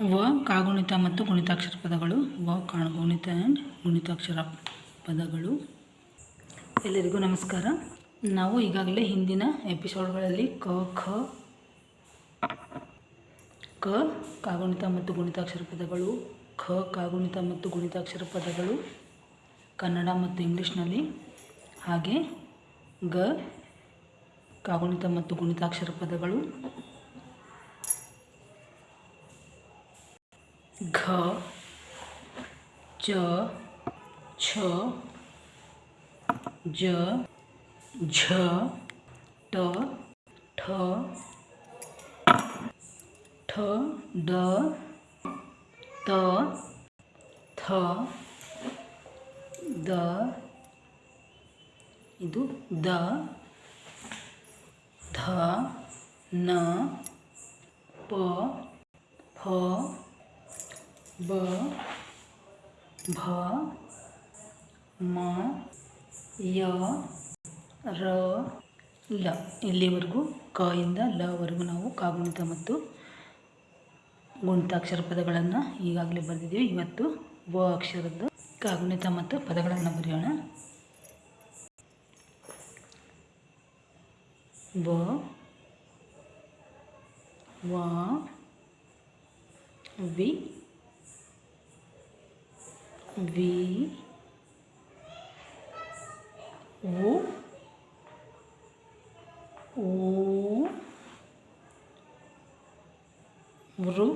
ವ, ಕಾಗುಣಿತ ಮತ್ತು ಗುಣಿತಾಕ್ಷರ ಪದಗಳು. ವ ಕಾಗುಣಿತ ಆ್ಯಂಡ್ ಗುಣಿತಾಕ್ಷರ ಪದಗಳು. ಎಲ್ಲರಿಗೂ ನಮಸ್ಕಾರ. ನಾವು ಈಗಾಗಲೇ ಹಿಂದಿನ ಎಪಿಸೋಡ್ಗಳಲ್ಲಿ ಕ, ಖ, ಕ, ಕಾಗುಣಿತ ಮತ್ತು ಗುಣಿತಾಕ್ಷರ ಪದಗಳು, ಖ, ಕಾಗುಣಿತ ಮತ್ತು ಗುಣಿತಾಕ್ಷರ ಪದಗಳು ಕನ್ನಡ ಮತ್ತು ಇಂಗ್ಲೀಷ್ನಲ್ಲಿ. ಹಾಗೆ ಗ, ಕಾಗುಣಿತ ಮತ್ತು ಗುಣಿತಾಕ್ಷರ ಪದಗಳು 거, 저, 저, 저, 저, 더, 더, 더, 더, 더, 더, 더, ಇದು ದ ಧ ನ ಪ ಫ ಬ ಭ ಮ ಯ ರ, ಲ. ಇಲ್ಲಿವರೆಗೂ ಕ ಇಂದ ಲವರೆಗೂ ನಾವು ಕಾಗುಣಿತ ಮತ್ತು ಗುಣಿತಾಕ್ಷರ ಪದಗಳನ್ನು ಈಗಾಗಲೇ ಬರೆದಿದ್ದೀವಿ. ಇವತ್ತು ವ ಅಕ್ಷರದ್ದು ಕಾಗುಣಿತ ಮತ್ತು ಪದಗಳನ್ನು ಬರೆಯೋಣ. ವ ವ, ವಿ ವಿ ಉ ಊ ವೃ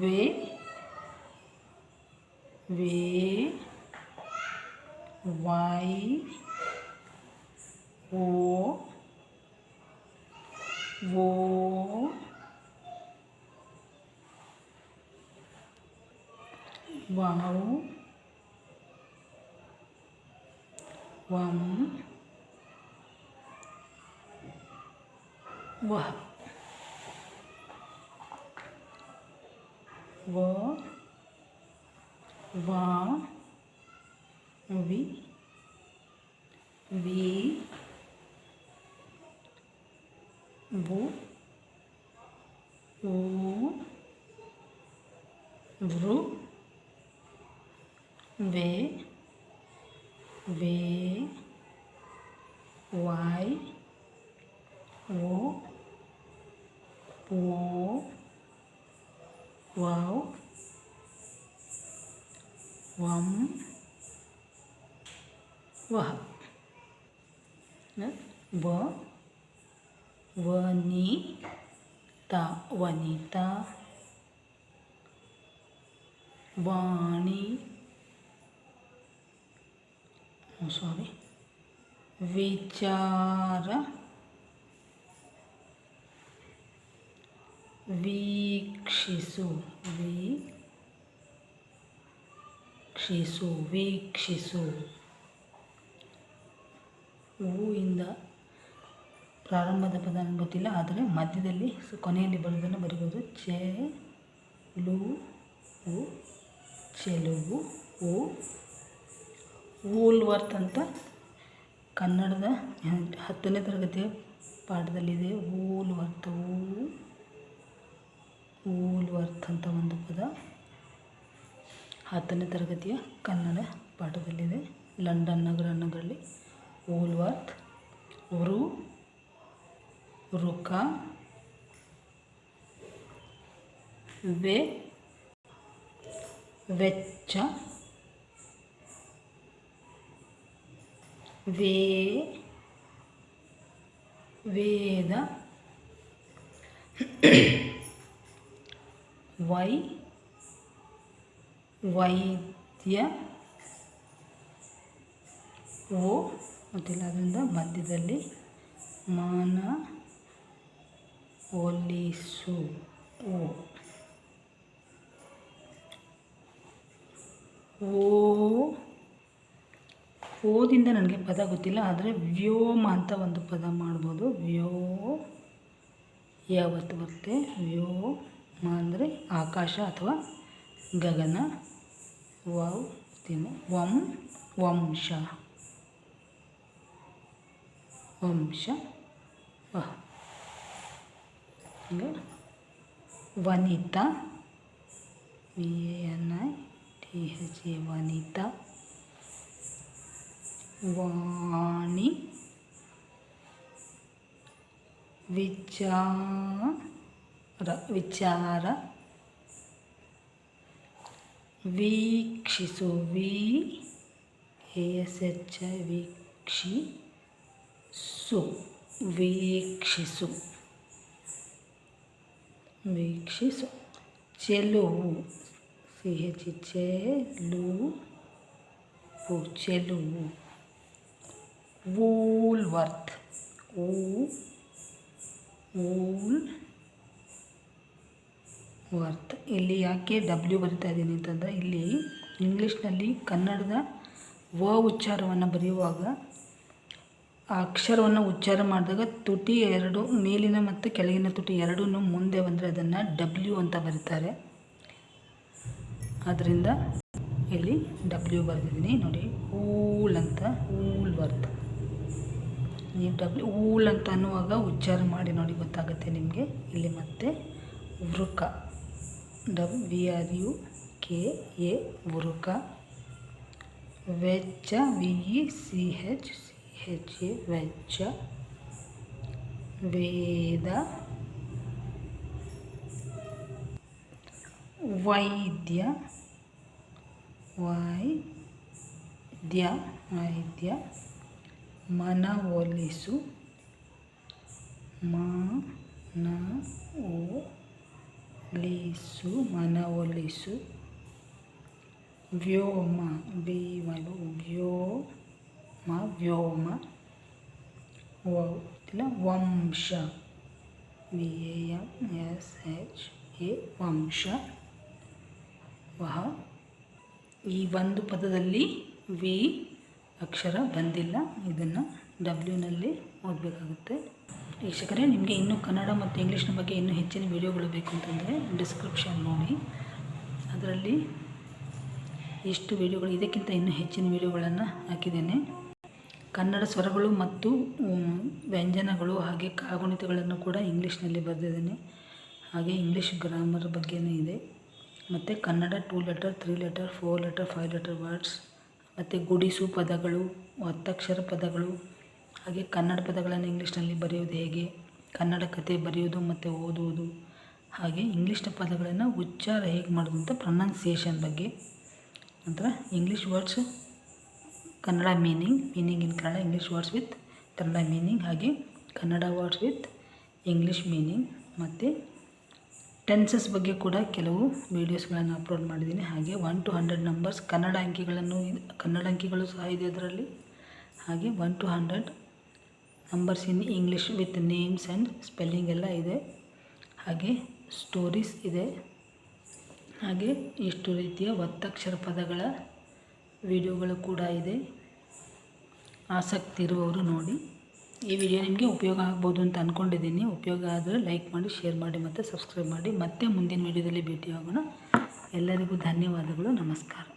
ವೇ ವೇ ವೈ ಓ ಓ ವಾವ್ ವಂ ವಹ ವ ವಾ ವಿ ವಿ ವು ಊ ವೃ वे वे वाई ओ ओ वाव वम वह व वनीता वनिता वाणी ಸಾರಿ ವಿಚಾರ ವೀಕ್ಷಿಸು ವೀಕ್ಷಿಸು ವೀಕ್ಷಿಸು ಹೂವಿಂದ ಪ್ರಾರಂಭದ ಪದ ಗೊತ್ತಿಲ್ಲ, ಆದರೆ ಮಧ್ಯದಲ್ಲಿ ಕೊನೆಯಲ್ಲಿ ಬರೋದನ್ನು ಬರಿಬೋದು. ಚೆ, ಲು, ಉ, ಚೆಲುವು, ಉ ವೂಲ್ವರ್ತ್ ಅಂತ ಕನ್ನಡದ ಹತ್ತನೇ ತರಗತಿಯ ಪಾಠದಲ್ಲಿದೆ. ವೂಲ್ವರ್ತ್ ವರ್ತ್ ಅಂತ ಒಂದು ಪದ ಹತ್ತನೇ ತರಗತಿಯ ಕನ್ನಡ ಪಾಠದಲ್ಲಿದೆ. ಲಂಡನ್ ನಗರ ನಗರಲ್ಲಿ ವರ್ತ್ ರು ರುಕ ವೆ, ವೆಚ್ಚ. ವೇ ವೇದ ವೈ ವೈದ್ಯ ಓ ಮತ್ತಿಲ್ಲ ಅದರಿಂದ ಮಧ್ಯದಲ್ಲಿ ಮಾನ ಒಲಿಸು ಓ. ಓ. ಓದಿಂದ ನನಗೆ ಪದ ಗೊತ್ತಿಲ್ಲ, ಆದರೆ ವ್ಯೋಮ ಅಂತ ಒಂದು ಪದ ಮಾಡ್ಬೋದು. ವ್ಯೋ ಯಾವತ್ತು ಬರುತ್ತೆ? ವ್ಯೋಮ ಅಂದರೆ ಆಕಾಶ ಅಥವಾ ಗಗನ. ವಾವ್ ವಂ, ವಂಶ. ವಂಶ. ವನಿತಾ. V N I T H A ವನಿತಾ. ವಾಣಿ ವಿಚಾರ ವಿಚಾರ ವೀಕ್ಷಿಸು ವಿ ಎಸ್ ಎಚ್ ಐ ವೀಕ್ಷಿಸು ವೀಕ್ಷಿಸು ವೀಕ್ಷಿಸು ಚೆಲುವು ಸಿ ಹೆಚ್ ಚೆಲುವು ಚೆಲುವು ವೂಲ್ವರ್ತ್ ಊ ವೂಲ್ ವರ್ತ್ ಇಲ್ಲಿ ಯಾಕೆ ಡಬ್ಲ್ಯೂ ಬರಿತಾ ಇದ್ದೀನಿ ಅಂತಂದರೆ, ಇಲ್ಲಿ ಇಂಗ್ಲೀಷ್ನಲ್ಲಿ ಕನ್ನಡದ ವ ಉಚ್ಚಾರವನ್ನು ಬರೆಯುವಾಗ, ಆ ಅಕ್ಷರವನ್ನು ಉಚ್ಚಾರ ಮಾಡಿದಾಗ ತುಟಿ ಎರಡು, ಮೇಲಿನ ಮತ್ತು ಕೆಳಗಿನ ತುಟಿ ಎರಡೂ ಮುಂದೆ ಬಂದರೆ ಅದನ್ನು ಡಬ್ಲ್ಯೂ ಅಂತ ಬರೀತಾರೆ. ಆದ್ದರಿಂದ ಇಲ್ಲಿ ಡಬ್ಲ್ಯೂ ಬರೆದಿದ್ದೀನಿ, ನೋಡಿ ಊಲ್ ಅಂತ ಊಲ್ ಈ ಡಬ್ಲ್ಯೂ ಊಲ್ ಅಂತ ಅನ್ನುವಾಗ ಉಚ್ಚಾರ ಮಾಡಿ ನೋಡಿ ಗೊತ್ತಾಗುತ್ತೆ ನಿಮಗೆ. ಇಲ್ಲಿ ಮತ್ತೆ ವೃಕ. W R U K A ವೃಕ. ವೆಚ್ಚ V E C H C H A ವೆಚ್ಚ. ವೇದ. ವೈದ್ಯ. ವೈದ್ಯ ವೈದ್ಯ. ಮನವೊಲಿಸು. ಮನವೊಲಿಸು ಮನವೊಲಿಸು. ವ್ಯೋಮ ವಿ ವ್ಯೋಮ ವ್ಯೋಮ. ಇಲ್ಲ, ವಂಶ. V A S H A ವಂಶ. ವಹ. ಈ ಒಂದು ಪದದಲ್ಲಿ ವಿ ಅಕ್ಷರ ಬಂದಿಲ್ಲ. ಇದನ್ನು ಡಬ್ಲ್ಯೂನಲ್ಲಿ ಓದಬೇಕಾಗುತ್ತೆ. ವೀಕ್ಷಕರೇ, ನಿಮಗೆ ಇನ್ನೂ ಕನ್ನಡ ಮತ್ತು ಇಂಗ್ಲೀಷ್ನ ಬಗ್ಗೆ ಇನ್ನೂ ಹೆಚ್ಚಿನ ವೀಡಿಯೋಗಳು ಬೇಕು ಅಂತಂದರೆ ಡಿಸ್ಕ್ರಿಪ್ಷನ್ ನೋಡಿ. ಅದರಲ್ಲಿ ಎಷ್ಟು ವಿಡಿಯೋಗಳು, ಇದಕ್ಕಿಂತ ಇನ್ನೂ ಹೆಚ್ಚಿನ ವಿಡಿಯೋಗಳನ್ನು ಹಾಕಿದ್ದೇನೆ. ಕನ್ನಡ ಸ್ವರಗಳು ಮತ್ತು ವ್ಯಂಜನಗಳು ಹಾಗೆ ಕಾಗುಣಿತಗಳನ್ನು ಕೂಡ ಇಂಗ್ಲೀಷ್ನಲ್ಲಿ ಬರೆದಿದ್ದೇನೆ. ಹಾಗೆ ಇಂಗ್ಲೀಷ್ ಗ್ರಾಮರ್ ಬಗ್ಗೆಯೂ ಇದೆ. ಮತ್ತು Kannada two letter three letter four letter five letter words ಮತ್ತು ಗುಡಿಸು ಪದಗಳು ಒತ್ತಕ್ಷರ ಪದಗಳು, ಹಾಗೆ ಕನ್ನಡ ಪದಗಳನ್ನು ಇಂಗ್ಲೀಷ್ನಲ್ಲಿ ಬರೆಯೋದು ಹೇಗೆ, ಕನ್ನಡ ಕತೆ ಬರೆಯೋದು ಮತ್ತು ಓದುವುದು, ಹಾಗೆ ಇಂಗ್ಲೀಷ್ನ ಪದಗಳನ್ನು ಉಚ್ಚಾರ ಹೇಗೆ ಮಾಡೋದು ಅಂತ ಪ್ರೊನೌನ್ಸಿಯೇಷನ್ ಬಗ್ಗೆ. ನಂತರ English words Kannada meaning meaning in Kannada English words with Kannada meaning ಹಾಗೆ Kannada words with English meaning ಮತ್ತು ಟೆನ್ಸಸ್ ಬಗ್ಗೆ ಕೂಡ ಕೆಲವು ವೀಡಿಯೋಸ್ಗಳನ್ನು ಅಪ್ಲೋಡ್ ಮಾಡಿದ್ದೀನಿ. ಹಾಗೆ one to hundred numbers Kannada ಅಂಕಿಗಳನ್ನು ಕನ್ನಡ ಅಂಕಿಗಳು ಸಹ ಇದೆ ಅದರಲ್ಲಿ. ಹಾಗೆ one to hundred numbers in English with names and spelling ಎಲ್ಲ ಇದೆ. ಹಾಗೆ ಸ್ಟೋರೀಸ್ ಇದೆ. ಹಾಗೆ ಇಷ್ಟು ರೀತಿಯ ಒತ್ತಕ್ಷರ ಪದಗಳ ವಿಡಿಯೋಗಳು ಕೂಡ ಇದೆ. ಆಸಕ್ತಿ ಇರುವವರು ನೋಡಿ. ಈ ವಿಡಿಯೋ ನಿಮಗೆ ಉಪಯೋಗ ಆಗ್ಬೋದು ಅಂತ ಅಂದ್ಕೊಂಡಿದ್ದೀನಿ ಉಪಯೋಗ ಆದರೆ ಲೈಕ್ ಮಾಡಿ ಶೇರ್ ಮಾಡಿ ಮತ್ತು ಸಬ್ಸ್ಕ್ರೈಬ್ ಮಾಡಿ. ಮತ್ತೆ ಮುಂದಿನ ವಿಡಿಯೋದಲ್ಲಿ ಭೇಟಿಯಾಗೋಣ. ಎಲ್ಲರಿಗೂ ಧನ್ಯವಾದಗಳು. ನಮಸ್ಕಾರ.